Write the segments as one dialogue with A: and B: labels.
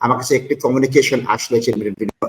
A: আমার কাছে একটি কমিউনিকেশন আসলে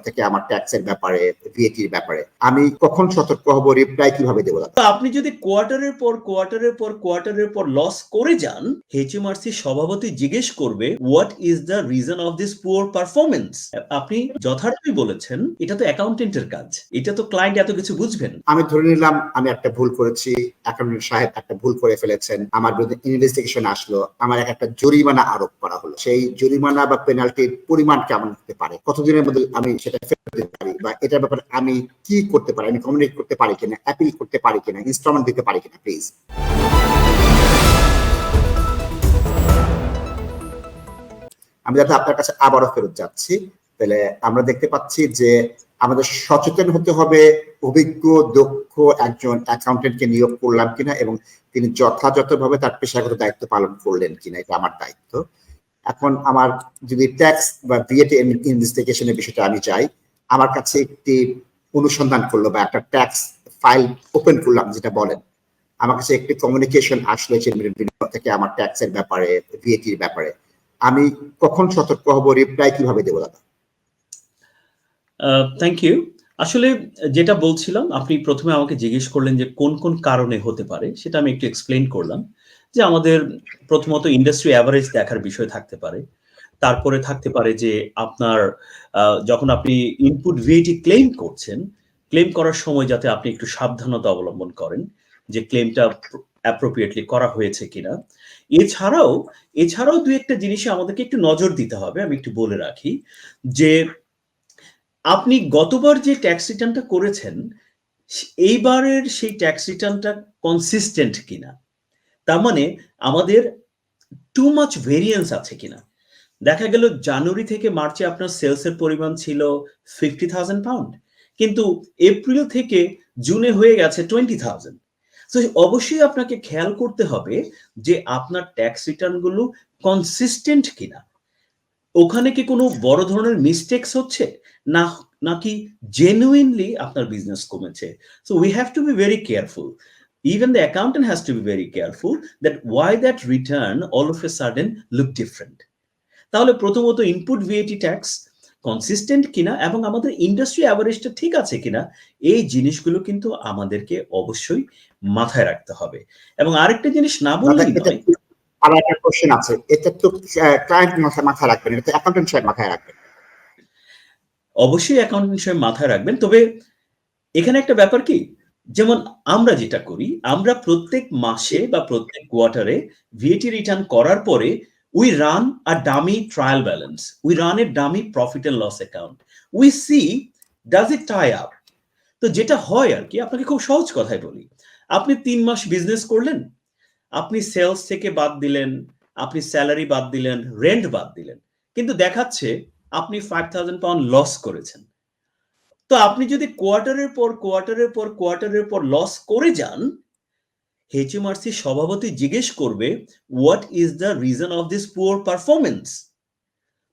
A: থেকে আমার ট্যাক্সের ব্যাপারে ভিএটির ব্যাপারে। আমি কখন সতর্ক হব রিপ্লাই কীভাবে দেবো
B: আপনি যদি কোয়ার্টারের পর কোয়ার্টারের পর কোয়ার্টারের পর লস করে যান এইচএমআরসি সভাপতি জিজ্ঞেস করবে what is the reason of this poor performance আপনি যথার্থই বলেছেন এটা তো অ্যাকাউন্টেন্টের কাজ। এটা তো ক্লায়েন্ট এত কিছু বুঝবেন।
A: আমি ধরে নিলাম আমি একটা ভুল করেছি অ্যাকাউন্টেন্ট সাহেব একটা ভুল করে ফেলেছেন আমার বিরুদ্ধে ইনভেস্টিগেশন আসলো আমার একটা জরিমানা আরোপ করা হলো। সেই জরিমানা বা পেনাল্টির পরিমাণ কেমন হতে পারে? কতদিনের মধ্যে আমি সেটা ফেরত দিতে পারি? বা এটার ব্যাপারে আমি কি করতে পারি? আমি কমিউনিকেট করতে পারি কিনা? অ্যাপিল করতে পারি কিনা? ইনস্টলমেন্ট দিতে পারি কিনা প্লিজ আমি যাতে আপনার কাছে আবারও ফেরত যাচ্ছি। তাহলে আমরা দেখতে পাচ্ছি যে আমাদের সচেতন হতে হবে, অভিজ্ঞ, দক্ষ একজন অ্যাকাউন্টেন্টকে নিয়োগ করলাম কিনা এবং তিনি যথাযথভাবে তার পেশাগত দায়িত্ব পালন করলেন কিনা, এটা আমার দায়িত্ব। এখন আমার যদি ট্যাক্স বা ভিএটি ইনভেস্টিগেশনের বিষয়টা আমি যাই, আমার কাছে একটি অনুসন্ধান করল বা একটা ট্যাক্স ফাইল ওপেন করলাম যেটা বলেন। আমার কাছে একটি কমিউনিকেশন আসলে থেকে আমার ট্যাক্সের ব্যাপারে ভিএটির ব্যাপারে। আমি কখন সতর্ক হব রিপ্লাই কীভাবে দেবো দাদা?
B: থ্যাংক ইউ আসলে যেটা বলছিলাম, আপনি প্রথমে আমাকে জিজ্ঞেস করলেন যে কোন কোন কারণে হতে পারে, সেটা আমি একটু এক্সপ্লেন করলাম। যে আমাদের প্রথমত ইন্ডাস্ট্রি অ্যাভারেজ দেখার বিষয় থাকতে পারে। তারপরে থাকতে পারে যে আপনার যখন আপনি ইনপুট ভিএটি ক্লেম করছেন ক্লেম করার সময় যাতে আপনি একটু সাবধানতা অবলম্বন করেন যে ক্লেমটা অ্যাপ্রোপ্রিয়েটলি করা হয়েছে কিনা। এছাড়াও এছাড়াও দু একটা জিনিসে আমাদেরকে একটু নজর দিতে হবে, আমি একটু বলে রাখি, যে আপনি গতবার যে ট্যাক্স রিটার্নটা করেছেন এইবারের সেই ট্যাক্স রিটার্নটা কনসিস্টেন্ট কিনা। তার মানে আমাদের টু মাচ ভেরিয়েন্স আছে কিনা? দেখা গেল জানুয়ারি থেকে মার্চে আপনার সেলসের পরিমাণ ছিল ফিফটি থাউজেন্ড পাউন্ড কিন্তু এপ্রিল থেকে জুনে হয়ে গেছে টোয়েন্টি থাউজেন্ড তো অবশ্যই আপনাকে খেয়াল করতে হবে যে আপনার ট্যাক্স রিটার্নগুলো কনসিস্টেন্ট কিনা। ওখানে কি কোনো বড় ধরনের মিস্টেকস হচ্ছে? না, নাকি জেনুইনলি আপনার বিজনেস কমেছে? So we have to be very careful even the accountant has to be very careful that why that return all of a sudden look different. তাহলে প্রথমত ইনপুট ভিএটি ট্যাক্স কনসিস্টেন্ট কিনা এবং আমাদের industry অ্যাভারেজটা ঠিক আছে কিনা এই জিনিসগুলো কিন্তু আমাদেরকে অবশ্যই মাথায় রাখতে হবে। এবং আরেকটা জিনিস না বললেই নয়।
A: আর একটা কোশ্চেন আছে এটা তো ক্লায়েন্ট মাথায় মাথায় রাখবেন এটা অ্যাকাউন্টেন্ট সাহেব মাথায় রাখবেন।
B: অবশ্যই অ্যাকাউন্টেন্ট সাহেব মাথায় রাখবেন তবে এখানে একটা ব্যাপার কি? যেমন আমরা যেটা করি, আমরা প্রত্যেক মাসে বা প্রত্যেক কোয়ার্টারে ভিএটি রিটার্ন করার পরে we run a dummy trial balance we run a dummy profit and loss account we see does it tie up তো যেটা হয় আর কি, আপনাকে খুব সহজ কথায় বলি। আপনি তিন মাস বিজনেস করলেন, আপনি সেলস থেকে বাদ দিলেন, আপনি স্যালারি বাদ দিলেন রেন্ট বাদ দিলেন, কিন্তু দেখাচ্ছে আপনি ফাইভ থাউজেন্ড পাউন্ড লস করেছেন। তো আপনি যদি কোয়ার্টারের পর কোয়ার্টারের পর কোয়ার্টারের পর লস করে যান এইচএমআরসি সভাপতি জিজ্ঞেস করবে what is the reason of this poor performance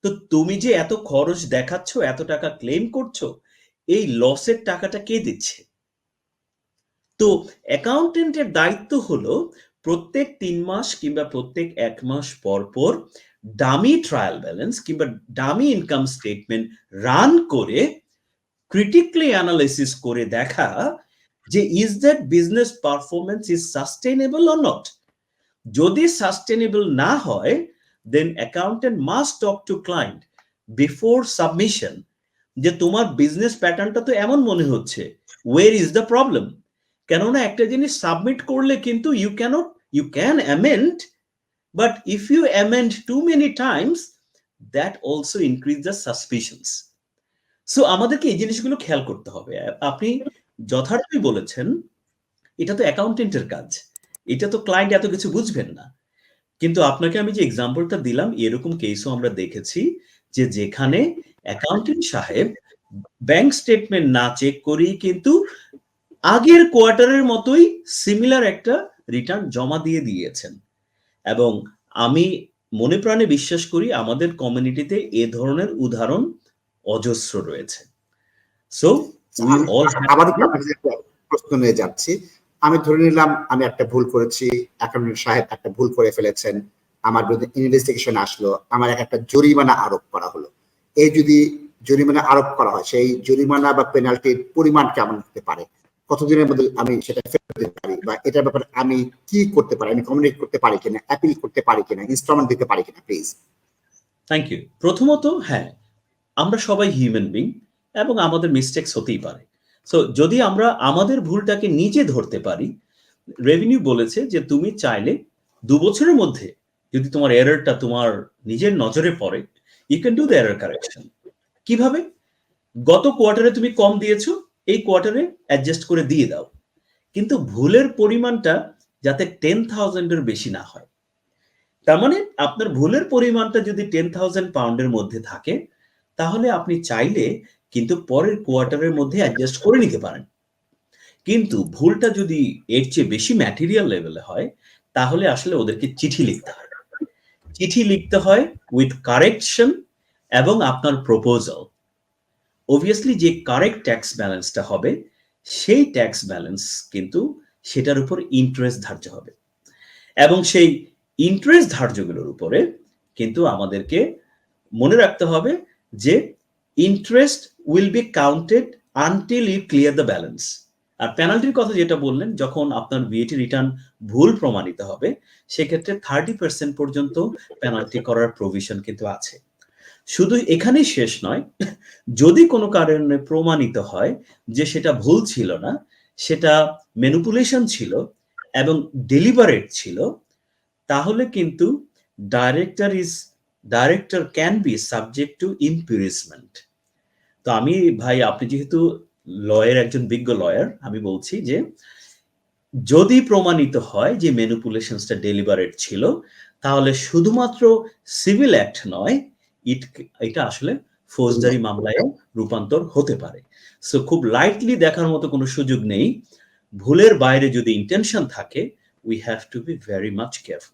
B: তো তুমি যে এত খরচ দেখাচ্ছ, এত টাকা ক্লেম করছ, এই লসের টাকাটা কে দিচ্ছে? তো অ্যাকাউন্টেন্টের দায়িত্ব হলো, প্রত্যেক তিন মাস কিংবা প্রত্যেক এক মাস পর পর ডামি ট্রায়াল ব্যালেন্স কিংবা ডামি ইনকাম স্টেটমেন্ট রান করে ক্রিটিক্যালি অ্যানালাইসিস করে দেখা যে is that business performance is sustainable or not যদি সাস্টেনেবল না হয় then accountant must talk to client before submission যে তোমার বিজনেস প্যাটার্নটা তো এমন মনে হচ্ছে। ওয়ের ইজ দ্য প্রবলেম কেননা একটা জিনিস সাবমিট করলে কিন্তু you can't you can amend but if you amend too many times that also increase the suspicions so আমাদেরকে এই জিনিসগুলো খেয়াল করতে হবে। আপনি যথার্থই বলেছেন, এটা তো অ্যাকাউন্টেন্টের কাজ। এটা তো ক্লায়েন্ট এত কিছু বুঝবেন না। কিন্তু আপনাকে আমি যে এক্সাম্পলটা দিলাম, এরকম কেসও আমরা দেখেছি যে যেখানে অ্যাকাউন্টেন্ট সাহেব ব্যাংক স্টেটমেন্ট না চেক করেই কিন্তু আগের কোয়ার্টারের মতোই সিমিলার একটা রিটার্ন জমা দিয়ে দিয়েছেন। এবং আমি মনে প্রাণে বিশ্বাস করি, আমাদের কমিউনিটিতে এ ধরনের উদাহরণ অজস্র রয়েছে। সো
A: প্রশ্ন নিয়ে যাচ্ছি। আমি ধরে নিলাম আমি একটা ভুল করেছি অ্যাকাউন্টেন্ট সাহেব একটা ভুল করে ফেলেছেন আমার বিরুদ্ধে ইনভেস্টিগেশন আসলো আমার একটা জরিমানা আরোপ করা হলো। এই যদি জরিমানা আরোপ করা হয় সেই জরিমানা বা পেনাল্টির পরিমাণ কেমন হতে পারে? কতদিনের মধ্যে আমি সেটা ফেরত দিতে পারি? বা এটার ব্যাপারে আমি কি করতে পারি? আমি কমিউনিকেট করতে পারি কিনা? অ্যাপিল করতে পারি কিনা? ইনস্টলমেন্ট দিতে পারি কিনা প্লিজ
B: থ্যাংক ইউ প্রথমত হ্যাঁ আমরা সবাই হিউম্যান বিং এবং আমাদের মিস্টেক্স হতেই পারে। সো যদি আমরা আমাদের ভুলটাকে নিজে ধরতে পারি রেভিনিউ বলেছে যে তুমি চাইলে দু বছরের মধ্যে যদি তোমার এররটা তোমার নিজের নজরে পড়ে you can do the error correction কীভাবে? গত কোয়ার্টারে তুমি কম দিয়েছ, এই কোয়ার্টারে অ্যাডজাস্ট করে দিয়ে দাও। কিন্তু ভুলের পরিমাণটা যাতে টেন থাউজেন্ডের বেশি না হয়। তার মানে আপনার ভুলের পরিমাণটা যদি টেন থাউজেন্ড পাউন্ডের মধ্যে থাকে তাহলে আপনি চাইলে কিন্তু পরের কোয়ার্টারের মধ্যে অ্যাডজাস্ট করে নিতে পারেন। কিন্তু ভুলটা যদি এর চেয়ে বেশি ম্যাটেরিয়াল লেভেলে হয়, তাহলে আসলে ওদেরকে চিঠি লিখতে হয়। চিঠি লিখতে হয় উইথ কারেকশন এবং আপনার প্রপোজাল অবভিয়াসলি যে কারেক্ট ট্যাক্স ব্যালেন্সটা হবে, সেই ট্যাক্স ব্যালেন্স কিন্তু সেটার উপর ইন্টারেস্ট ধার্য হবে। এবং সেই ইন্টারেস্ট ধার্যগুলোর উপরে কিন্তু আমাদেরকে মনে রাখতে হবে যে interest will be counted until you clear the balance আর পেনাল্টির কথা যেটা বললেন, যখন আপনার ভিএটি রিটার্ন ভুল প্রমাণিত হবে, সেক্ষেত্রে থার্টি পার্সেন্ট পর্যন্ত পেনাল্টি করার প্রভিশন কিন্তু আছে। শুধু এখানেই শেষ নয়, যদি কোনো কারণে প্রমাণিত হয় যে সেটা ভুল ছিল না, সেটা ম্যানুপুলেশন ছিল এবং ডেলিভারেট ছিল, তাহলে কিন্তু director is director can be subject to imprisonment তো আমি, ভাই, আপনি যেহেতু লয়ার একজন বিজ্ঞ লয়ার আমি বলছি যে, যদি প্রমাণিত হয় যে ম্যানুপুলেশনসটা ডেলিভারেট ছিল, তাহলে শুধুমাত্র সিভিল অ্যাক্ট নয় ইট এটা আসলে ফৌজদারি মামলায় রূপান্তর হতে পারে। সো খুব লাইটলি দেখার মতো কোনো সুযোগ নেই। ভুলের বাইরে যদি ইন্টেনশন থাকে we have to be very much careful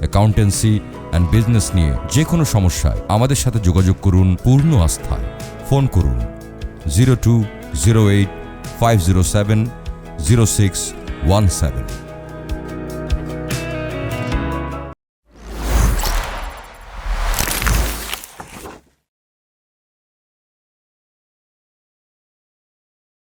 C: accountancy and business নিয়ে যে কোনো সমস্যায় আমাদের সাথে যোগাযোগ করুন পূর্ণ আস্থায়। ফোন করুন zero two zero eight five zero seven zero six one seven.